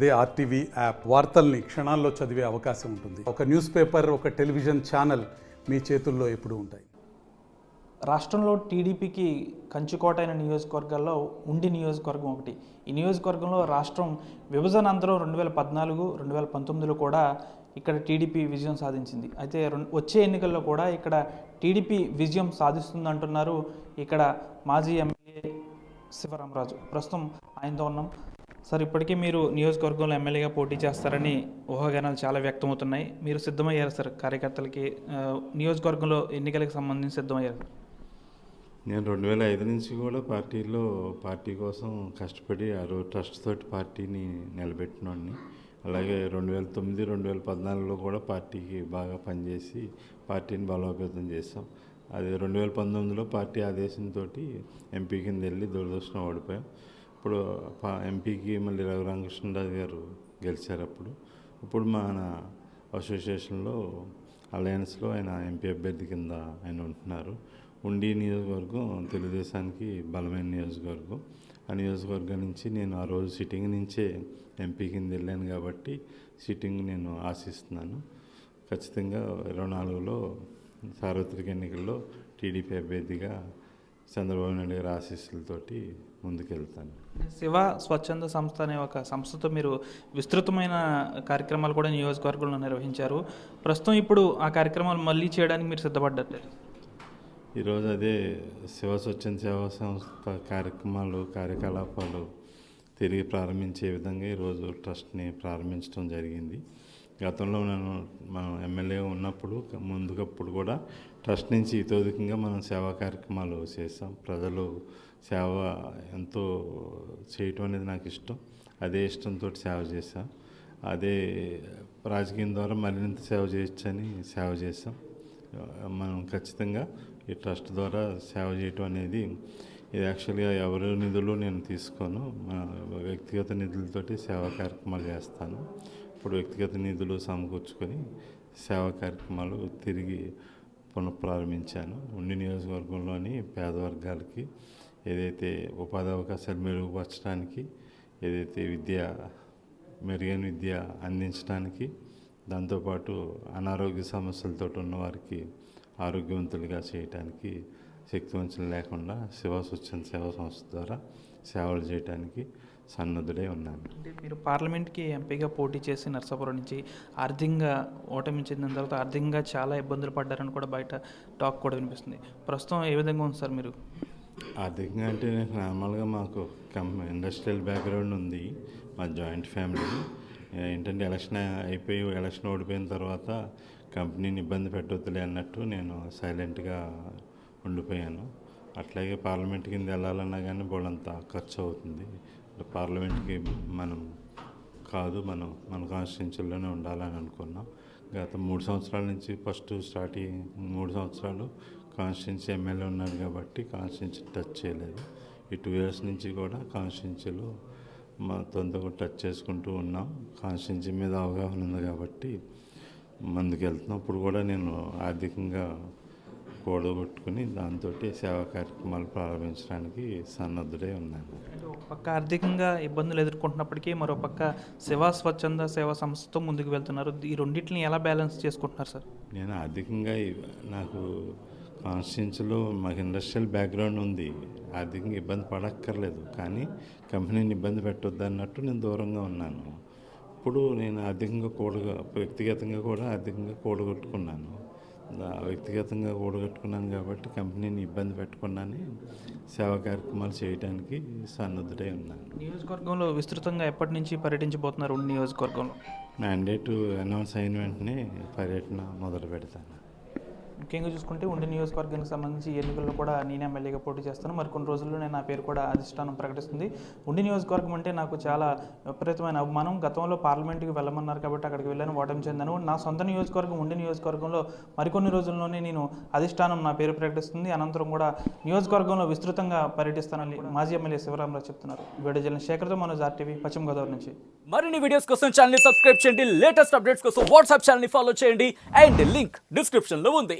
అదే RTV app. వార్తల్ని క్షణాల్లో చదివే అవకాశం ఉంటుంది. ఒక న్యూస్ పేపర్ ఒక టెలివిజన్ ఛానల్ మీ చేతుల్లో ఎప్పుడు ఉంటాయి. రాష్ట్రంలో టీడీపీకి కంచుకోటైన నియోజకవర్గాల్లో ఉండి నియోజకవర్గం ఒకటి. ఈ నియోజకవర్గంలో రాష్ట్రం విభజన అనంతరం రెండు వేల పద్నాలుగు రెండు వేల పంతొమ్మిదిలో కూడా ఇక్కడ టీడీపీ విజయం సాధించింది. అయితే వచ్చే ఎన్నికల్లో కూడా ఇక్కడ టీడీపీ విజయం సాధిస్తుందంటున్నారు ఇక్కడ మాజీ ఎమ్మెల్యే శివరామరాజు. ప్రస్తుతం ఆయనతో ఉన్నాం. సార్ ఇప్పటికే మీరు నియోజకవర్గంలో ఎమ్మెల్యేగా పోటీ చేస్తారని ఊహాగానాలు చాలా వ్యక్తమవుతున్నాయి. మీరు సిద్ధమయ్యారు సార్ కార్యకర్తలకి? నియోజకవర్గంలో ఎన్నికలకు సంబంధించి సిద్ధమయ్యారు నేను రెండు వేల ఐదు నుంచి కూడా పార్టీలో పార్టీ కోసం కష్టపడి ఆ రోజు ట్రస్ట్ తోటి పార్టీని నిలబెట్టినోడిని. అలాగే రెండు వేల తొమ్మిది రెండు వేల పద్నాలుగులో కూడా పార్టీకి బాగా పనిచేసి పార్టీని బలోపేతం చేస్తాం అది రెండు వేల పంతొమ్మిదిలో పార్టీ ఆదేశంతో ఎంపీ కింద వెళ్ళి దురదృష్టం ఓడిపోయాం. ఇప్పుడు పా- ఎంపీకి మళ్ళీ రఘురామకృష్ణరాజు గారు గెలిచారు అప్పుడు. ఇప్పుడు మన అసోసియేషన్లో అలయన్స్లో ఆయన ఎంపీ అభ్యర్థి కింద ఆయన ఉంటున్నారు. ఉండి నియోజకవర్గం తెలుగుదేశానికి బలమైన నియోజకవర్గం. ఆ నియోజకవర్గం నుంచి నేను ఆ రోజు సిట్టింగ్ నుంచే ఎంపీ కింద వెళ్ళాను కాబట్టి సిట్టింగ్ నేను ఆశిస్తున్నాను. ఖచ్చితంగా ఇరవై నాలుగులో సార్వత్రిక ఎన్నికల్లో టీడీపీ అభ్యర్థిగా చంద్రబాబు నాయుడు గారి ఆశీస్సులతోటి ముందుకెళ్తాను. శివ స్వచ్ఛంద సంస్థ అనే ఒక సంస్థతో మీరు విస్తృతమైన కార్యక్రమాలు కూడా నియోజకవర్గంలో నిర్వహించారు. ప్రస్తుతం ఇప్పుడు ఆ కార్యక్రమాలు మళ్ళీ చేయడానికి మీరు సిద్ధపడ్డట్టే ఈరోజు అదే శివ స్వచ్ఛంద సేవా సంస్థ కార్యక్రమాలు కార్యకలాపాలు తిరిగి ప్రారంభించే విధంగా ఈరోజు ట్రస్ట్ని ప్రారంభించడం జరిగింది. గతంలో నేను మనం ఎమ్మెల్యే ఉన్నప్పుడు ముందుకప్పుడు కూడా ట్రస్ట్ నుంచి ఇతోధికంగా మనం సేవా కార్యక్రమాలు చేస్తాం. ప్రజలు సేవ ఎంతో చేయటం అనేది నాకు ఇష్టం. అదే ఇష్టంతో సేవ చేశాం అదే రాజకీయం ద్వారా మరింత సేవ చేయొచ్చని సేవ చేస్తాం. మనం ఖచ్చితంగా ఈ ట్రస్ట్ ద్వారా సేవ చేయటం అనేది ఇది యాక్చువల్గా ఎవరి నిధులు నేను తీసుకోను. వ్యక్తిగత నిధులతోటి సేవా కార్యక్రమాలు చేస్తాను. ఇప్పుడు వ్యక్తిగత నిధులు సమకూర్చుకొని సేవా కార్యక్రమాలు తిరిగి పునఃప్రారంభించాను. ఉండి నియోజకవర్గంలోని పేద వర్గాలకి ఏదైతే ఉపాధి అవకాశాలు మెరుగుపరచడానికి ఏదైతే విద్య మెరుగైన విద్య అందించడానికి దాంతోపాటు అనారోగ్య సమస్యలతో ఉన్న వారికి ఆరోగ్యవంతులుగా చేయటానికి శక్తివంచన లేకుండా శివ స్వచ్ఛంద సేవా సంస్థ ద్వారా సేవలు చేయడానికి సన్నద్ధుడై ఉన్నాను. అంటే మీరు పార్లమెంట్కి ఎంపీగా పోటీ చేసి నర్సాపురం నుంచి ఆర్థికంగా ఓటమి చెందిన తర్వాత ఆర్థికంగా చాలా ఇబ్బందులు పడ్డారని కూడా బయట టాక్ కూడా వినిపిస్తుంది. ప్రస్తుతం ఏ విధంగా ఉంది సార్ మీరు? ఆర్థికంగా అంటే నార్మల్గా మాకు కం ఇండస్ట్రియల్ బ్యాక్గ్రౌండ్ ఉంది మా జాయింట్ ఫ్యామిలీ. ఏంటంటే ఎలక్షన్ అయిపోయి ఎలక్షన్ ఓడిపోయిన తర్వాత కంపెనీని ఇబ్బంది పెట్టొద్దులే అన్నట్టు నేను సైలెంట్గా ఉండిపోయాను. అట్లాగే పార్లమెంట్ కింద వెళ్ళాలన్నా కానీ బోళ్ళంత ఖర్చు అవుతుంది. పార్లమెంట్కి మనం కాదు మనం మన కాన్స్టిట్యూన్సీలోనే ఉండాలని అనుకున్నాం. గత మూడు సంవత్సరాల నుంచి ఫస్ట్ స్టార్టింగ్ మూడు సంవత్సరాలు కాన్స్టిట్యున్సీ ఎమ్మెల్యే ఉన్నాడు కాబట్టి కాన్స్టిట్యున్సీ టచ్ చేయలేదు. ఈ టూ ఇయర్స్ నుంచి కూడా కాన్స్టిట్యున్సీలో మా తొందరగా టచ్ చేసుకుంటూ ఉన్నాం. కాన్స్టిట్యున్సీ మీద అవగాహన ఉంది కాబట్టి ముందుకు వెళ్తున్నాం ఇప్పుడు కూడా నేను ఆర్థికంగా కూడగొట్టుకుని దాంతో సేవా కార్యక్రమాలు ప్రారంభించడానికి సన్నద్ధుడై ఉన్నాను. పక్క ఆర్థికంగా ఇబ్బందులు ఎదుర్కొంటున్నప్పటికీ మరో పక్క శివ స్వచ్ఛంద సేవా సంస్థతో ముందుకు వెళ్తున్నారు. ఈ రెండింటిని ఎలా బ్యాలెన్స్ చేసుకుంటున్నారు సార్? నేను ఆర్థికంగా నాకు కాన్స్టిట్యున్సీలో మాకు ఇండస్ట్రియల్ బ్యాక్గ్రౌండ్ ఉంది. ఆర్థికంగా ఇబ్బంది పడక్కర్లేదు. కానీ కంపెనీని ఇబ్బంది పెట్టొద్దు అన్నట్టు నేను దూరంగా ఉన్నాను. ఇప్పుడు నేను ఆర్థికంగా కూడగా వ్యక్తిగతంగా కూడా ఆర్థికంగా కూడగొట్టుకున్నాను. వ్యక్తిగతంగా కూడగట్టుకున్నాను కాబట్టి కంపెనీని ఇబ్బంది పెట్టకుండానే సేవా కార్యక్రమాలు చేయడానికి సన్నద్ధుడై ఉన్నాను. నియోజకవర్గంలో విస్తృతంగా ఎప్పటి నుంచి పర్యటించబోతున్నారు నియోజకవర్గంలో? మ్యాండేట్ అనౌన్స్ అయిన వెంటనే పర్యటన మొదలు పెడతాను ముఖ్యంగా చూసుకుంటే ఉండి నియోజకవర్గానికి సంబంధించి ఎన్నికల్లో కూడా నేను ఎమ్మెల్యేగా పోటీ చేస్తాను. మరి కొన్ని రోజుల్లోనే నా పేరు కూడా అధిష్టానం ప్రకటిస్తుంది. ఉండి నియోజకవర్గం అంటే నాకు చాలా విపరీతమైన అవమానం గతంలో పార్లమెంట్కి వెళ్ళమన్నారు కాబట్టి అక్కడికి వెళ్ళాను ఓటమి చెందాను. నా సొంత నియోజకవర్గం ఉండి నియోజకవర్గంలో మరికొన్ని రోజుల్లోనే నేను అధిష్టానం నా పేరు ప్రకటిస్తుంది. అనంతరం కూడా నియోజకవర్గంలో విస్తృతంగా పర్యటిస్తానని మాజీ ఎమ్మెల్యే శివరామరావు చెప్తున్నారు. వీడియో జిల్లా శేఖర్తో మనోజ్ ఆర్టీవీ పశ్చిమ గోదావరి నుంచి. మరిన్ని వీడియోస్ కోసం ఛానల్ సబ్స్క్రైబ్ చేయండి. లేటెస్ట్ అప్డేట్స్ కోసం వాట్సాప్ ఛానల్ ఫాలో చేయండి. అండ్ లింక్ డిస్క్రిప్షన్లో ఉంది.